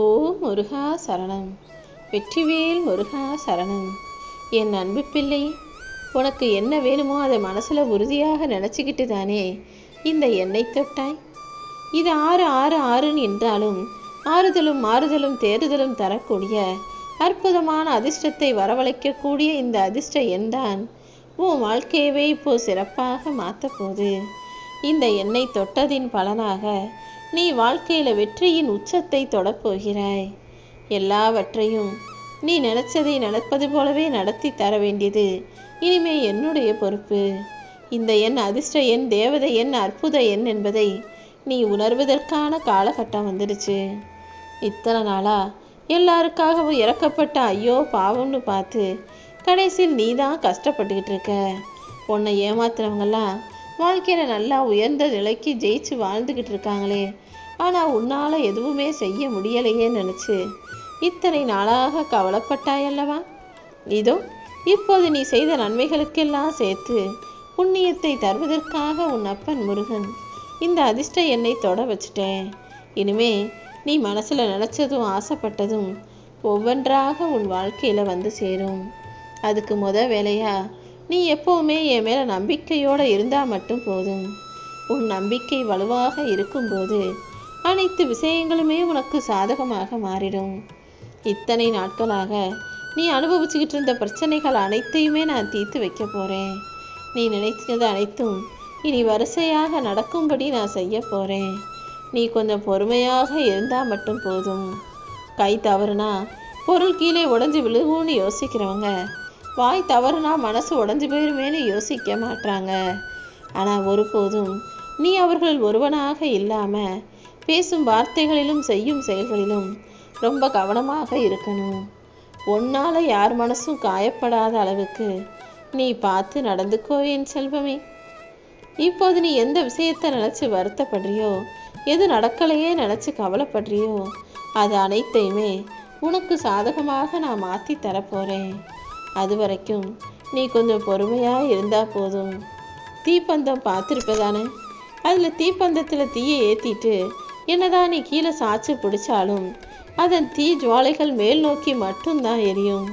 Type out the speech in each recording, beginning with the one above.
ஓ முருகா சரணம். வெற்றிவேல் முருகா சரணம். என் அன்பு பிள்ளை உனக்கு என்ன வேணுமோ அதை மனசில் உறுதியாக நினச்சிக்கிட்டு தானே. இந்த எண்ணெய் தொட்டாய். இது ஆறு ஆறு ஆறுன்னு என்றாலும் ஆறுதலும் மாறுதலும் தேறுதலும் தரக்கூடிய அற்புதமான அதிர்ஷ்டத்தை வரவழைக்கக்கூடிய இந்த அதிர்ஷ்ட எண்தான் உன் வாழ்க்கையவே இப்போ சிறப்பாக மாற்றப்போகுது இந்த எண்ணெய் தொட்டதின் பலனாக நீ வாழ்க்கையில் வெற்றியின் உச்சத்தை தொடப்போகிறாய். எல்லாவற்றையும் நீ நினைச்சதை நடப்பது போலவே நடத்தி தர வேண்டியது இனிமே என்னுடைய பொறுப்பு. இந்த எண் அதிர்ஷ்ட எண் தேவதை எண் அற்புத எண் என்பதை நீ உணர்வதற்கான காலகட்டம் வந்துடுச்சு. இத்தனை நாளா எல்லாருக்காகவும் இறக்கப்பட்ட ஐயோ பாவம்னு பார்த்து கடைசியில் நீ தான் கஷ்டப்பட்டுக்கிட்டு இருக்க. உன்னை ஏமாத்துறவங்கெல்லாம் வாழ்க்கையில் நல்லா உயர்ந்த நிலைக்கு ஜெயிச்சு வாழ்ந்துக்கிட்டு இருக்காங்களே. ஆனால் உன்னால் எதுவுமே செய்ய முடியலையே நினச்சி. இத்தனை நாளாக கவலைப்பட்டாயல்லவா இதோ இப்போது நீ செய்த நன்மைகளுக்கெல்லாம் சேர்த்து புண்ணியத்தை தருவதற்காக உன் அப்பன் முருகன் இந்த அதிர்ஷ்ட எண்ணை தொட வச்சுட்டேன். இனிமே நீ மனசில் நினச்சதும் ஆசைப்பட்டதும் ஒவ்வொன்றாக உன் வாழ்க்கையில் வந்து சேரும். அதுக்கு முத வேலையா நீ எப்போவுமே என் மேலே நம்பிக்கையோடு இருந்தால் மட்டும் போதும். உன் நம்பிக்கை வலுவாக இருக்கும்போது அனைத்து விஷயங்களுமே உனக்கு சாதகமாக மாறிடும். இத்தனை நாட்களாக நீ அனுபவிச்சுக்கிட்டு இருந்த பிரச்சனைகள் அனைத்தையுமே நான் தீர்த்து வைக்க போகிறேன் நீ நினைத்தது அனைத்தும் இனி வரிசையாக நடக்கும்படி நான் செய்ய போகிறேன் நீ கொஞ்சம் பொறுமையாக இருந்தால் மட்டும் போதும். கை தவறுனா பொருள் கீழே உடஞ்சி விழுகும்னு யோசிக்கிறவங்க வாய் தவறுனா மனசு உடஞ்சி போயிருமேன்னு யோசிக்க மாட்டாங்க ஆனால் ஒருபோதும் நீ அவர்கள் ஒருவனாக இல்லாமல் பேசும் வார்த்தைகளிலும் செய்யும் செயல்களிலும் ரொம்ப கவனமாக இருக்கணும். உன்னால் யார் மனசும் காயப்படாத அளவுக்கு நீ பார்த்து நடந்துக்கோ என் செல்வமே. இப்போது நீ எந்த விஷயத்தை நினச்சி வருத்தப்படுறியோ எது நடக்கலையே நினச்சி கவலைப்படுறியோ அது அனைத்தையுமே உனக்கு சாதகமாக நான் மாற்றி தரப்போகிறேன் அது வரைக்கும் நீ கொஞ்சம் பொறுமையாக இருந்தால் போதும். தீப்பந்தம் பார்த்துருப்பதானே? அதில் தீப்பந்தத்தில் தீயை ஏற்றிட்டு என்னதான் நீ கீழே சாய்ச்சி பிடிச்சாலும் அதன் தீ ஜுவாலைகள் மேல் நோக்கி மட்டும்தான் எரியும்.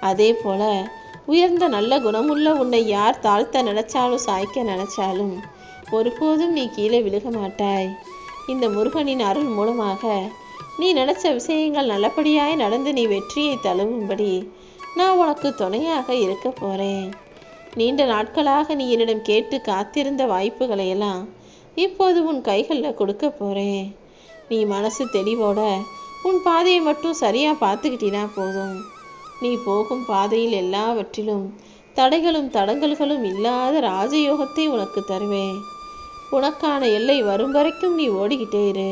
அதே போல உயர்ந்த நல்ல குணமுள்ள உன்னை யார் தாழ்த்த நினைச்சாலும் சாய்க்க நினைச்சாலும் ஒருபோதும் நீ கீழே விழுக மாட்டாய். இந்த முருகனின் அருள் மூலமாக நீ நினைச்ச விஷயங்கள் நல்லபடியாய் நடந்து நீ வெற்றியை தழுவும்படி நான் உனக்கு துணையாக இருக்க போறேன். நீண்ட நாட்களாக நீ என்னிடம் கேட்டு காத்திருந்த வாய்ப்புகளையெல்லாம் இப்போது உன் கைகளில் கொடுக்க போகிறேன் நீ மனசு தெளிவோட உன் பாதையை மட்டும் சரியாக பார்த்துக்கிட்டினா போதும். நீ போகும் பாதையில் எல்லாவற்றிலும் தடைகளும் தடங்கல்களும் இல்லாத ராஜயோகத்தை உனக்கு தருவேன். உனக்கான எல்லை வரும் வரைக்கும் நீ ஓடிக்கிட்டே இரு.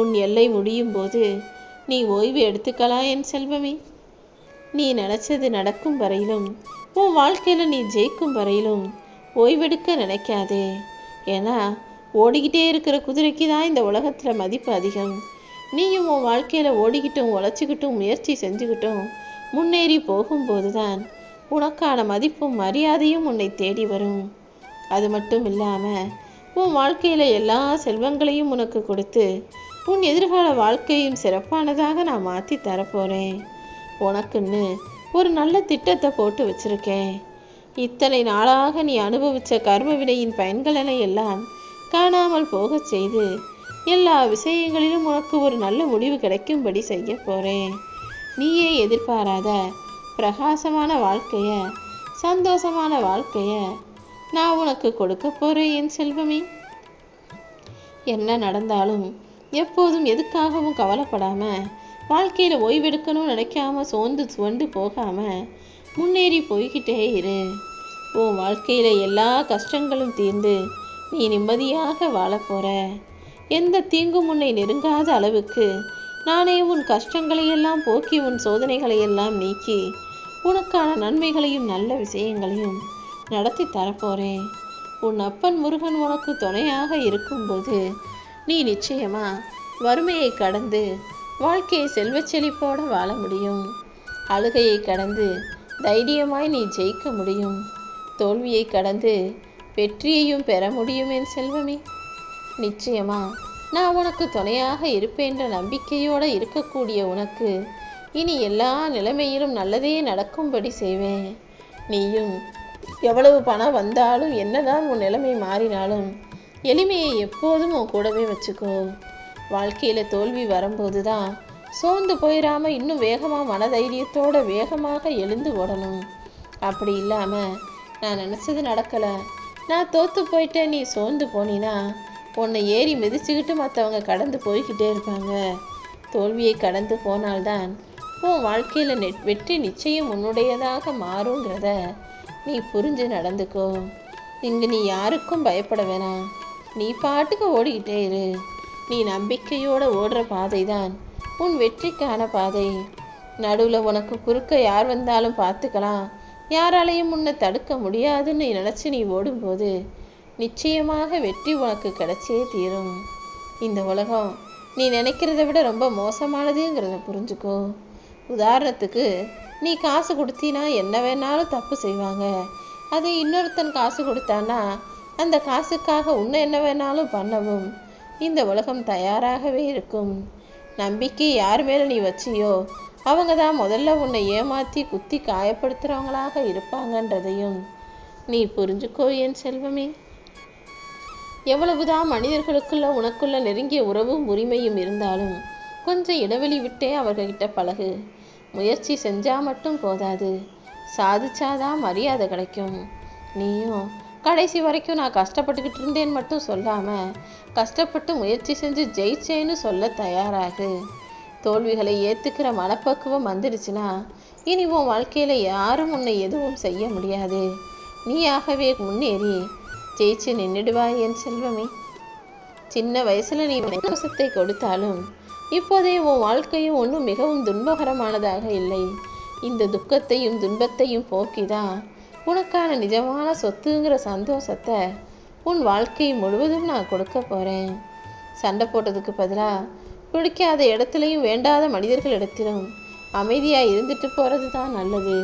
உன் எல்லை முடியும் போது நீ ஓய்வு எடுத்துக்கலாம் என் செல்வமே. நீ நினச்சது நடக்கும் வரையிலும் உன் வாழ்க்கையில் நீ ஜெயிக்கும் வரையிலும் ஓய்வெடுக்க நினைக்காதே. ஏன்னா ஓடிக்கிட்டே இருக்கிற குதிரைக்கு தான் இந்த உலகத்தில் மதிப்பு அதிகம். நீயும் உன் வாழ்க்கையில் ஓடிக்கிட்டும் உழைச்சிக்கிட்டும் முயற்சி செஞ்சுக்கிட்டும் முன்னேறி போகும்போது தான் உனக்கான மதிப்பும் மரியாதையும் உன்னை தேடி வரும். அது மட்டும் இல்லாமல் உன் வாழ்க்கையில் எல்லா செல்வங்களையும் உனக்கு கொடுத்து உன் எதிர்கால வாழ்க்கையும் சிறப்பானதாக நான் மாற்றி தரப்போகிறேன் உனக்குன்னு ஒரு நல்ல திட்டத்தை போட்டு வச்சுருக்கேன். இத்தனை நாளாக நீ அனுபவித்த கர்ம வினையின் பயன்களை எல்லாம் காணாமல் போகச் செய்து எல்லா விஷயங்களிலும் உனக்கு ஒரு நல்ல முடிவு கிடைக்கும்படி செய்ய போகிறேன் நீயே எதிர்பாராத பிரகாசமான வாழ்க்கைய சந்தோஷமான வாழ்க்கைய நான் உனக்கு கொடுக்க போகிறேன் என் செல்வமே. என்ன நடந்தாலும் எப்போதும் எதுக்காகவும் கவலைப்படாம வாழ்க்கையில் ஓய்வெடுக்கணும்னு நினைக்காம சோர்ந்து சுவண்டு போகாம முன்னேறி போய்கிட்டே இரு. உன் வாழ்க்கையில் எல்லா கஷ்டங்களும் தீர்ந்து நீ நிம்மதியாக வாழப்போற எந்த தீங்கும் உன்னை நெருங்காத அளவுக்கு. நானே உன் கஷ்டங்களையெல்லாம் போக்கி உன் சோதனைகளையெல்லாம் நீக்கி உனக்கான நன்மைகளையும் நல்ல விஷயங்களையும் நடத்தி தரப்போறேன் உன் அப்பன் முருகன் உனக்கு துணையாக இருக்கும்போது நீ நிச்சயமா வறுமையை கடந்து வாழ்க்கையை செல்வச் செழிப்போட வாழ முடியும். அழுகையை கடந்து தைரியமாய் நீ ஜெயிக்க முடியும். தோல்வியை கடந்து வெற்றியையும் பெற முடியும் என் செல்வமே. நிச்சயமா நான் உனக்கு துணையாக இருப்பேன்ற நம்பிக்கையோடு இருக்கக்கூடிய உனக்கு இனி எல்லா நிலைமையிலும் நல்லதே நடக்கும்படி செய்வேன். நீயும் எவ்வளவு பணம் வந்தாலும் என்னதான் உன் நிலைமை மாறினாலும் எளிமையை எப்போதும் உன் கூடவே வச்சுக்கோ. வாழ்க்கையில் தோல்வி வரும்போது தான் சோர்ந்து போயிடாம இன்னும் வேகமாக மனதைரியத்தோட வேகமாக எழுந்து ஓடணும். அப்படி இல்லாமல் நான் நினச்சது நடக்கலை. நான் தோற்று போயிட்டேன் நீ சோர்ந்து போனினா? உன்னை ஏறி மிதிச்சுக்கிட்டு மற்றவங்க கடந்து போய்கிட்டே இருப்பாங்க. தோல்வியை கடந்து போனால்தான் உன் வாழ்க்கையில் நெ வெற்றி நிச்சயம் உன்னுடையதாக மாறுங்கிறத நீ புரிஞ்சு நடந்துக்கோ. இங்கு நீ யாருக்கும் பயப்பட வேணாம். நீ பாட்டுக்கு ஓடிக்கிட்டே இரு. நீ நம்பிக்கையோடு ஓடுற பாதை தான் உன் வெற்றிக்கான பாதை. நடுவில் உனக்கு குறுக்க யார் வந்தாலும் பார்த்துக்கலாம். யாராலையும் உன்னை தடுக்க முடியாதுன்னு நினச்சி நீ ஓடும்போது நிச்சயமாக வெற்றி உனக்கு கிடைச்சே தீரும். இந்த உலகம் நீ நினைக்கிறத விட ரொம்ப மோசமானதுங்கிறத புரிஞ்சுக்கோ. உதாரணத்துக்கு நீ காசு கொடுத்தினா என்ன வேணாலும் தப்பு செய்வாங்க. அது இன்னொருத்தன் காசு கொடுத்தானா அந்த காசுக்காக உன்னை என்ன வேணாலும் பண்ணவும் இந்த உலகம் தயாராகவே இருக்கும். நம்பிக்கை யார் மேலே நீ வச்சியோ அவங்க தான் முதல்ல உன்னை ஏமாற்றி குத்தி காயப்படுத்துகிறவங்களாக இருப்பாங்கன்றதையும் நீ புரிஞ்சுக்கோ என் செல்வமே. எவ்வளவுதான் மனிதர்களுக்குள்ள உனக்குள்ள நெருங்கிய உறவும் உரிமையும் இருந்தாலும் கொஞ்சம் இடைவெளி விட்டே அவர்கிட்ட பழகு. முயற்சி செஞ்சா மட்டும் போதாது. சாதிச்சாதான் மரியாதை கிடைக்கும். நீயும் கடைசி வரைக்கும் நான் கஷ்டப்பட்டுக்கிட்டு இருந்தேன்னு மட்டும் சொல்லாமல் கஷ்டப்பட்டு முயற்சி செஞ்சு ஜெயிச்சேன்னு சொல்ல தயாராகு. தோல்விகளை ஏற்றுக்கிற மனப்பக்குவம் வந்துடுச்சுன்னா இனி உன் வாழ்க்கையில் யாரும் உன்னை எதுவும் செய்ய முடியாது. நீயாகவே முன்னேறி ஜெயிச்சு நின்றுடுவாய் என் செல்வமே. சின்ன வயசுல நீ சந்தோஷத்தை கொடுத்தாலும் இப்போதே உன் வாழ்க்கையும் ஒன்றும் மிகவும் துன்பகரமானதாக இல்லை. இந்த துக்கத்தையும் துன்பத்தையும் போக்கிதான் உனக்கான நிஜமான சொத்துங்கிற சந்தோஷத்தை உன் வாழ்க்கை முழுவதும் நான் கொடுக்க போகிறேன் சண்டை போட்டதுக்கு பதிலாக பிடிக்காத இடத்துலையும் வேண்டாத மனிதர்களிடத்திலும் அமைதியாக இருந்துட்டு போகிறது தான் நல்லது.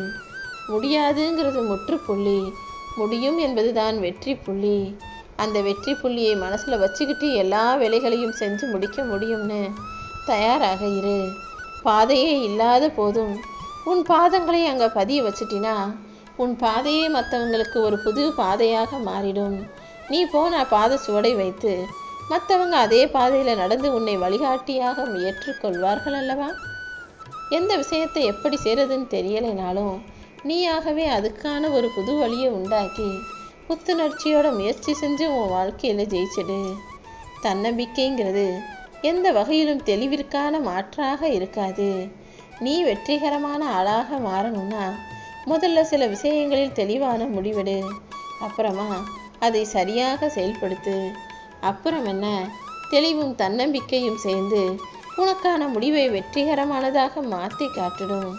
முடியாதுங்கிறது முற்றுப்புள்ளி முடியும் என்பது தான் வெற்றி புள்ளி. அந்த வெற்றி புள்ளியை மனசில் வச்சுக்கிட்டு எல்லா வேலைகளையும் செஞ்சு முடிக்க முடியும்னு தயாராக இரு. பாதையே இல்லாத போதும் உன் பாதங்களை அங்கே பதிய வச்சிட்டினா உன் பாதையே மற்றவங்களுக்கு ஒரு புது பாதையாக மாறிடும். நீ போன பாத சுவடை வைத்து மற்றவங்க அதே பாதையில் நடந்து உன்னை வழிகாட்டியாக ஏற்றுக்கொள்வார்கள் அல்லவா? எந்த விஷயத்தை எப்படி செய்கிறதுன்னு தெரியலைனாலும் நீயாகவே அதுக்கான ஒரு புது வழியை உண்டாக்கி புத்துணர்ச்சியோட முயற்சி செஞ்சு உன் வாழ்க்கையில் ஜெயிச்சிடு. தன்னம்பிக்கைங்கிறது எந்த வகையிலும் தெளிவிற்கான மாற்றாக இருக்காது. நீ வெற்றிகரமான ஆளாக மாறணும்னா முதல்ல சில விஷயங்களில் தெளிவான முடிவெடு. அப்புறமா அதை சரியாக செயல்படுத்து. அப்புறம் என்ன? தெளிவும் தன்னம்பிக்கையும் சேர்ந்து உனக்கான முடிவை வெற்றிகரமானதாக மாற்றி காட்டிடும்.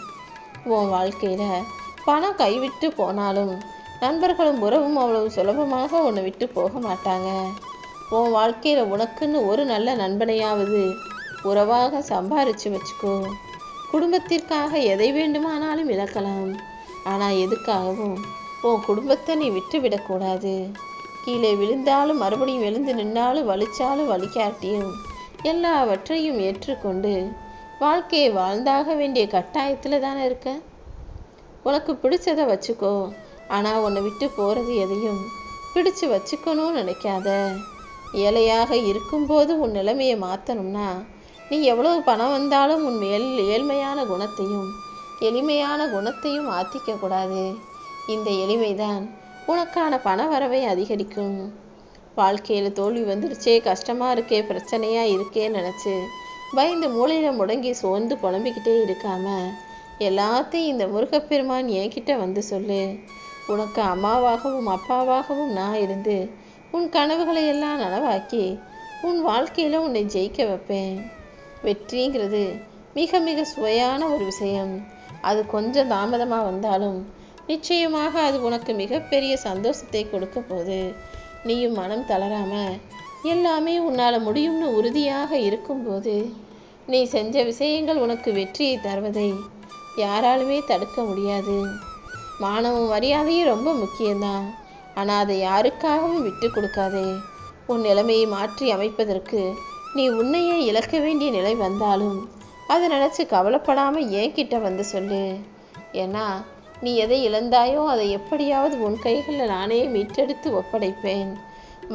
உன் வாழ்க்கையில் பணம் கைவிட்டு போனாலும் நண்பர்களும் உறவும் அவ்வளவு சுலபமாக உன்னை விட்டு போக மாட்டாங்க. உன் வாழ்க்கையில் உனக்குன்னு ஒரு நல்ல நண்பனையாவது உறவாக சம்பாரித்து வச்சுக்கோ. குடும்பத்திற்காக எதை வேண்டுமானாலும் இழக்கலாம். ஆனால் எதுக்காகவும் உன் குடும்பத்தை நீ விட்டு விடக்கூடாது கீழே விழுந்தாலும் மறுபடியும் எழுந்து நின்னாலும் வலிச்சாலும் வலிக்காட்டியும் எல்லாவற்றையும் ஏற்றுக்கொண்டு வாழ்க்கையை வாழ்ந்தாக வேண்டிய கட்டாயத்தில் தானே இருக்க? உனக்கு பிடிச்சதை வச்சுக்கோ. ஆனால் உன்னை விட்டு போகிறது எதையும் பிடிச்சு வச்சுக்கணும்னு நினைக்காத. ஏழையாக இருக்கும்போது உன் நிலைமையை மாற்றணும்னா நீ எவ்வளவு பணம் வந்தாலும் உன் மேல் ஏழ்மையான குணத்தையும் எளிமையான குணத்தையும் ஆத்திக்கக்கூடாது. இந்த எளிமைதான். உனக்கான பண வரவை அதிகரிக்கும். வாழ்க்கையில் தோல்வி வந்துருச்சே கஷ்டமாக இருக்கே பிரச்சனையாக இருக்கே நினச்சி பயந்து மூளையில் முடங்கி சோர்ந்து புலம்பிக்கிட்டே இருக்காம எல்லாத்தையும் இந்த முருகப்பெருமான் என்கிட்ட வந்து சொல்லு. உனக்கு அம்மாவாகவும் அப்பாவாகவும் நான் இருந்து உன் கனவுகளை எல்லாம் நனவாக்கி உன் வாழ்க்கையில் உன்னை ஜெயிக்க வைப்பேன். வெற்றிங்கிறது மிக மிக சுவையான ஒரு விஷயம். அது கொஞ்சம் தாமதமாக வந்தாலும் நிச்சயமாக அது உனக்கு மிகப்பெரிய சந்தோஷத்தை கொடுக்க போகுது. நீயும் மனம் தளராம எல்லாமே உன்னால் முடியும்னு உறுதியாக இருக்கும்போது நீ செஞ்ச விஷயங்கள் உனக்கு வெற்றியை தருவதை யாராலுமே தடுக்க முடியாது. மானமும் மரியாதையும் ரொம்ப முக்கியம்தான். ஆனால் அதை யாருக்காகவும் விட்டு கொடுக்காதே. உன் நிலைமையை மாற்றி அமைப்பதற்கு நீ உன்னையே இழக்க வேண்டிய நிலை வந்தாலும் அதை நினச்சி கவலைப்படாமல் ஏன் கிட்ட வந்து சொல்லு. ஏன்னா நீ எதை இழந்தாயோ அதை எப்படியாவது உன் கைகளில் நானே மீட்டெடுத்து ஒப்படைப்பேன்.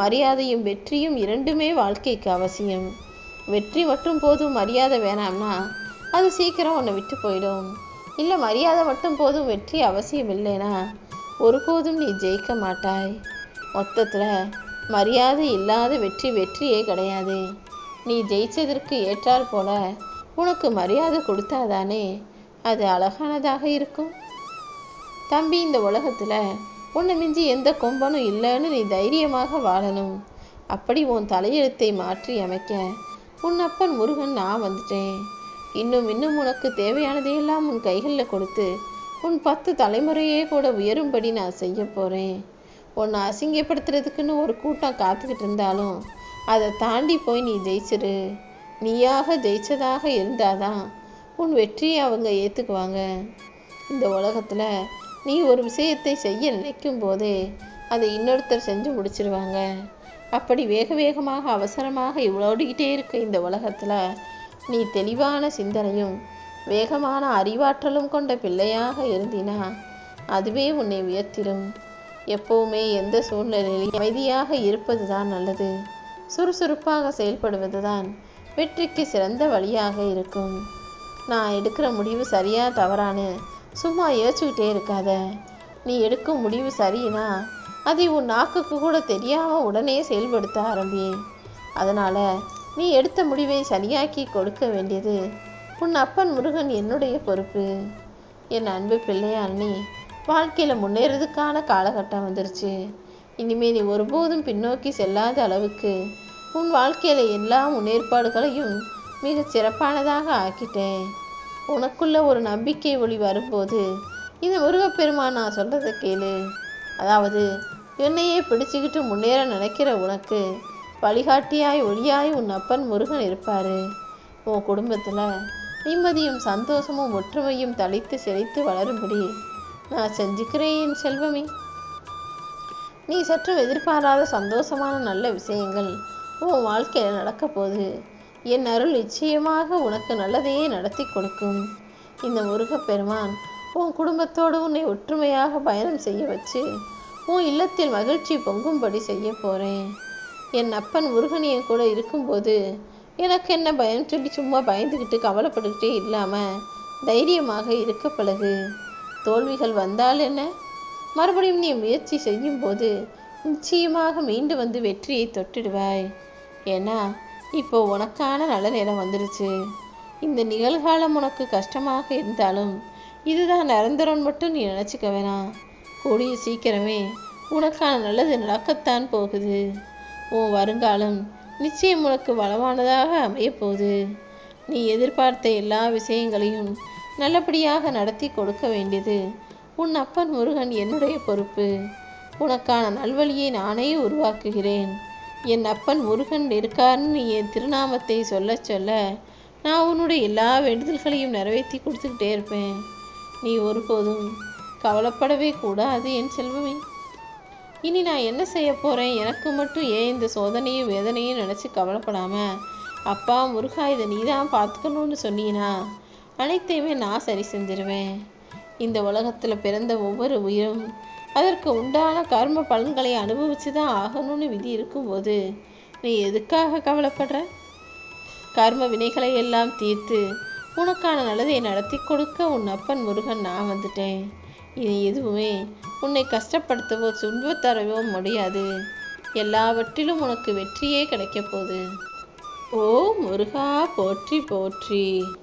மரியாதையும் வெற்றியும் இரண்டுமே வாழ்க்கைக்கு அவசியம். வெற்றி மட்டும் போதும் மரியாதை வேணாம்னா அது சீக்கிரம் உன்னை விட்டு போயிடும். இல்லை மரியாதை மட்டும் போதும் வெற்றி அவசியம் இல்லைனா ஒருபோதும் நீ ஜெயிக்க மாட்டாய். மொத்தத்தில் மரியாதை இல்லாத வெற்றி வெற்றியே கிடையாது. நீ ஜெயிச்சதற்கு ஏற்றால் போல உனக்கு மரியாதை கொடுத்தாதானே அது அழகானதாக இருக்கும்? தம்பி இந்த உலகத்தில் உன்னை மிஞ்சி எந்த கொம்பனும் இல்லைன்னு நீ தைரியமாக வாழணும். அப்படி உன் தலையெழுத்தை மாற்றி அமைக்க உன் அப்பன் முருகன் நான் வந்துட்டேன். இன்னும் இன்னும் உனக்கு தேவையானதையெல்லாம் உன் கைகளில் கொடுத்து உன் பத்து தலைமுறையே கூட உயரும்படி நான் செய்ய போகிறேன் உன்னை அசிங்கப்படுத்துறதுக்குன்னு ஒரு கூட்டம் காத்துக்கிட்டு இருந்தாலும் அதை தாண்டி போய் நீ ஜெயிச்சிரு. நீயாக ஜெயிச்சதாக இருந்தாதான் உன் வெற்றியை அவங்க ஏற்றுக்குவாங்க இந்த உலகத்தில் நீ ஒரு விஷயத்தை செய்ய நினைக்கும் போதே அதை இன்னொருத்தர் செஞ்சு முடிச்சிருவாங்க. அப்படி வேக வேகமாக அவசரமாக இவ்வளோடிக்கிட்டே இருக்க இந்த உலகத்தில் நீ தெளிவான சிந்தனையும் வேகமான அறிவாற்றலும் கொண்ட பிள்ளையாக இருந்தினா அதுவே உன்னை உயர்த்திடும். எப்போவுமே எந்த சூழ்நிலையிலும் அமைதியாக இருப்பது தான் நல்லது. சுறுசுறுப்பாக செயல்படுவது தான் வெற்றிக்கு சிறந்த வழியாக இருக்கும். நான் எடுக்கிற முடிவு சரியா தவறானு சும்மா யோசிச்சுக்கிட்டே இருக்காத. நீ எடுக்கும் முடிவு சரினா அதை உன் நாக்குக்கு கூட தெரியாமல் உடனே செயல்படுத்த ஆரம்பி. அதனால் நீ எடுத்த முடிவை சரியாக்கி கொடுக்க வேண்டியது உன் அப்பன் முருகன் என்னுடைய பொறுப்பு. என் அன்பு பிள்ளையா அண்ணி வாழ்க்கையில் முன்னேறதுக்கான காலகட்டம் வந்துருச்சு. இனிமேல் நீ ஒருபோதும் பின்னோக்கி செல்லாத அளவுக்கு உன் வாழ்க்கையில் எல்லா முன்னேற்பாடுகளையும் மிகச் சிறப்பானதாக ஆக்கிட்டேன். உனக்குள்ள ஒரு நம்பிக்கை ஒளி வரும்போது இந்த முருகப்பெருமான் நான் சொல்கிறத கேளு. அதாவது என்னையே பிடிச்சிக்கிட்டு முன்னேற நினைக்கிற உனக்கு வழிகாட்டியாய் ஒளியாய் உன் அப்பன் முருகன் இருப்பார். உன் குடும்பத்தில் நிம்மதியும் சந்தோஷமும் ஒற்றுமையும் தளித்து செழித்து வளரும்படி நான் செஞ்சுக்கிறேன் என் செல்வமே. நீ சற்றும் எதிர்பாராத சந்தோஷமான நல்ல விஷயங்கள் உன் வாழ்க்கையில் நடக்க போகுது என் அருள் நிச்சயமாக உனக்கு நல்லதையே நடத்தி கொடுக்கும். இந்த முருகப்பெருமான் உன் குடும்பத்தோடு உன்னை ஒற்றுமையாக பயணம் செய்ய வச்சு உன் இல்லத்தில் மகிழ்ச்சி பொங்கும்படி செய்ய போகிறேன் என் அப்பன் முருகனியன் கூட இருக்கும்போது எனக்கு என்ன பயம் சொல்லி சும்மா பயந்துக்கிட்டு கவலைப்பட்டுக்கிட்டே இல்லாமல் தைரியமாக இருக்க பழகு. தோல்விகள் வந்தால் என்ன? மறுபடியும் நீ முயற்சி செய்யும்போது நிச்சயமாக மீண்டு வந்து வெற்றியை தொட்டிடுவாய் ஏன்னா இப்போ உனக்கான நல்ல நேரம் வந்துருச்சு. இந்த நிகழ்காலம் உனக்கு கஷ்டமாக இருந்தாலும் இதுதான் நிரந்தரம் மட்டும் நீ நினச்சிக்க வேணாம். கூடிய சீக்கிரமே உனக்கான நல்லது நடக்கத்தான் போகுது. உன் வருங்காலம் நிச்சயம் உனக்கு வளமானதாக அமையப்போகுது நீ எதிர்பார்த்த எல்லா விஷயங்களையும் நல்லபடியாக நடத்தி கொடுக்க வேண்டியது உன் அப்பன் முருகன் என்னுடைய பொறுப்பு. உனக்கான நல்வழியை நானே உருவாக்குகிறேன். என் அப்பன் முருகன் இருக்காருன்னு என் திருநாமத்தை சொல்ல சொல்ல நான் உன்னுடைய எல்லா வேண்டுதல்களையும் நிறைவேற்றி கொடுத்துக்கிட்டே இருப்பேன். நீ ஒருபோதும் கவலைப்படவே கூடாது என் செல்வமே. இனி நான் என்ன செய்ய போகிறேன் எனக்கு மட்டும் ஏன் இந்த சோதனையும் வேதனையும் நினச்சி கவலைப்படாமல் அப்பா முருகா இதை நீ தான் பார்த்துக்கணும்னு சொன்னீனா? அனைத்தையுமே நான் சரி செஞ்சிருவேன். இந்த உலகத்தில் பிறந்த ஒவ்வொரு உயிரும் அதற்கு உண்டான கர்ம பலன்களை அனுபவிச்சு தான் ஆகணும்னு விதி இருக்கும்போது நீ எதுக்காக கவலைப்படுற? கர்ம வினைகளை எல்லாம் தீர்த்து உனக்கான நல்லதை நடத்தி கொடுக்க உன் அப்பன் முருகன் நான் வந்துட்டேன். இனி எதுவுமே உன்னை கஷ்டப்படுத்தவோ துன்பத்தரவோ முடியாது. எல்லாவற்றிலும் உனக்கு வெற்றியே கிடைக்க போகுது. ஓ முருகா போற்றி போற்றி.